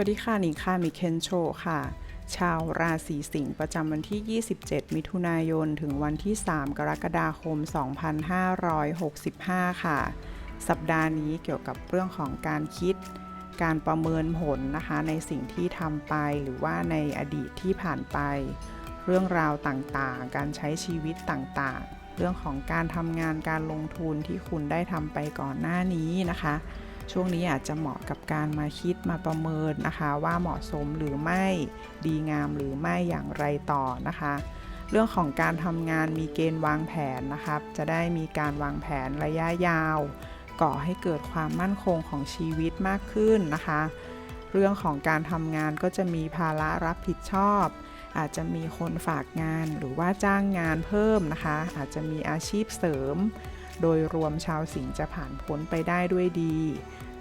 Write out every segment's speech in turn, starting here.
วัสดีค่ะหนิงค่ะมิเคนโชค่ะ ชาวราศีสิงห์ประจำวันที่ 27 มิถุนายน ถึงวันที่ 3 กรกฎาคม 2565 ค่ะ สัปดาห์นี้เกี่ยวกับเรื่องของการคิด การประเมินผลนะคะ ในสิ่งที่ทำไปหรือว่าในอดีตที่ผ่านไป เรื่องราวต่างๆ การใช้ชีวิตต่างๆ เรื่องของการทำงานการลงทุนที่คุณได้ทำไปก่อนหน้านี้นะคะ ช่วงนี้อาจจะเหมาะกับการมาคิดมาประเมินนะคะ ว่าเหมาะสมหรือไม่ดีงามหรือไม่อย่างไรต่อนะคะ เรื่องของการทำงานมีเกณฑ์วางแผนนะครับ จะได้มีการวางแผนระยะยาว ก่อให้เกิดความมั่นคงของชีวิตมากขึ้นนะคะ เรื่องของการทำงานก็จะมีภาระรับผิดชอบ อาจจะมีคนฝากงานหรือว่าจ้างงานเพิ่มนะคะ อาจจะมีอาชีพเสริมโดยรวมชาวสิงห์จะผ่านพ้นไปได้ด้วยดี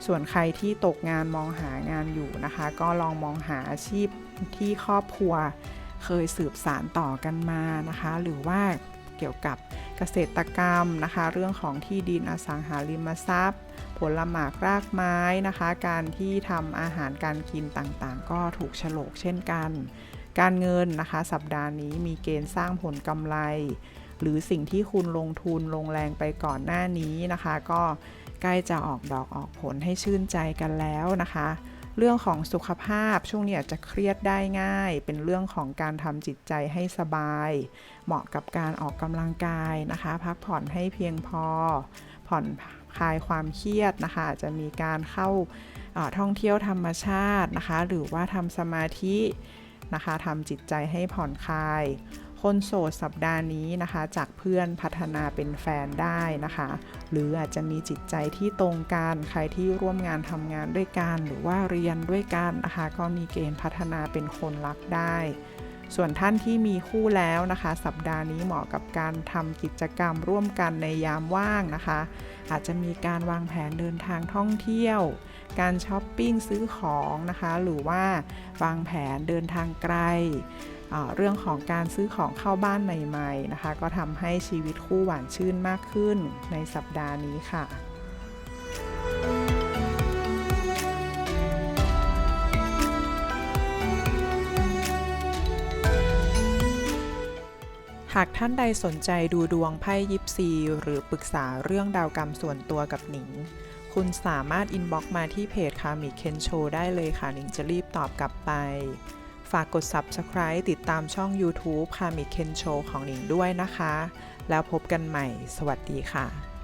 ส่วนใครที่ตกงานมองหางานอยู่นะคะ ก็ลองมองหาอาชีพที่ครอบครัวเคยสืบสารต่อกันมานะคะ หรือว่าเกี่ยวกับเกษตรกรรมนะคะ เรื่องของที่ดินอสังหาริมทรัพย์ ผลหมากรากไม้นะคะ การที่ทำอาหารการกินต่างๆ ก็ถูกฉลกเช่นกัน การเงินนะคะ สัปดาห์นี้มีเกณฑ์สร้างผลกำไร หรือสิ่งที่คุณลงทุนลงแรงไปก่อนหน้านี้นะคะ ก็ ใกล้จะออกดอกออกผลให้ชื่นใจกันแล้วนะคะ เรื่องของสุขภาพช่วงนี้อาจจะเครียดได้ง่าย เป็นเรื่องของการทำจิตใจให้สบาย เหมาะกับการออกกำลังกายนะคะ พักผ่อนให้เพียงพอ ผ่อนคลายความเครียดนะคะอาจจะมีการเข้าท่องเที่ยวธรรมชาตินะคะ หรือว่าทำสมาธินะคะทำจิตใจให้ผ่อนคลาย คนโสดสัปดาห์นี้นะคะ จากเพื่อนพัฒนาเป็นแฟนได้นะคะ หรืออาจจะมีจิตใจที่ตรงกันใครที่ร่วมงานทำงานด้วยกันหรือว่าเรียนด้วยกันนะคะ ก็มีเกณฑ์พัฒนาเป็นคนรักได้ ส่วนท่านที่มีคู่แล้วนะคะ สัปดาห์นี้เหมาะกับการทำกิจกรรมร่วมกันในยามว่างนะคะ อาจจะมีการวางแผนเดินทางท่องเที่ยว การช้อปปิ้งซื้อของนะคะ หรือว่าวางแผนเดินทางไกล เรื่องของการซื้อของเข้าบ้านใหม่ๆนะคะ ก็ทำให้ชีวิตคู่หวานชื่นมากขึ้นในสัปดาห์นี้ค่ะหากท่านใดสนใจดูดวงไพ่ยิปซี หรือปรึกษาเรื่องดาวกรรมส่วนตัวกับหนิง คุณสามารถอินบ็อกมาที่เพจคามิเคนโชได้เลยค่ะ หนิงจะรีบตอบกลับไป ฝากกด Subscribe ติดตามช่อง YouTube คามิเคนโชของหนิงด้วยนะคะ แล้วพบกันใหม่ สวัสดีค่ะ